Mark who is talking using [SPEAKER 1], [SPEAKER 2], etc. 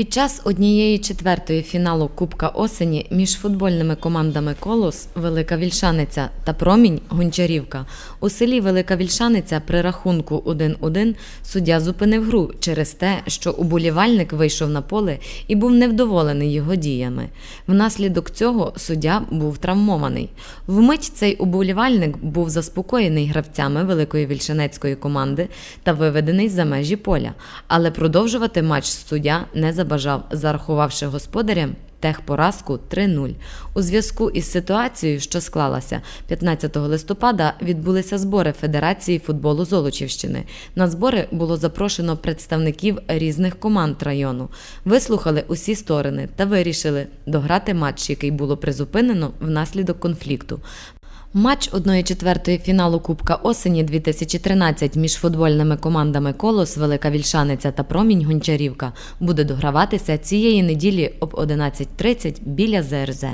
[SPEAKER 1] Під час однієї четвертої фіналу Кубка осені між футбольними командами Колос Велика Вільшаниця та Промінь Гончарівка у селі Велика Вільшаниця при рахунку 1-1 суддя зупинив гру через те, що уболівальник вийшов на поле і був невдоволений його діями. Внаслідок цього суддя був травмований. Вмить цей уболівальник був заспокоєний гравцями Великої Вільшанецької команди та виведений за межі поля, але продовжувати матч суддя не забажав, зарахувавши господарям техпоразку 3-0. У зв'язку із ситуацією, що склалася 15 листопада, відбулися збори Федерації футболу Золочівщини. На збори було запрошено представників різних команд району. Вислухали усі сторони та вирішили дограти матч, який було призупинено внаслідок конфлікту. Матч 1-4 фіналу Кубка осені 2013 між футбольними командами Колос, Велика Вільшаниця та Промінь Гончарівка буде дограватися цієї неділі об 11.30 біля ЗРЗ.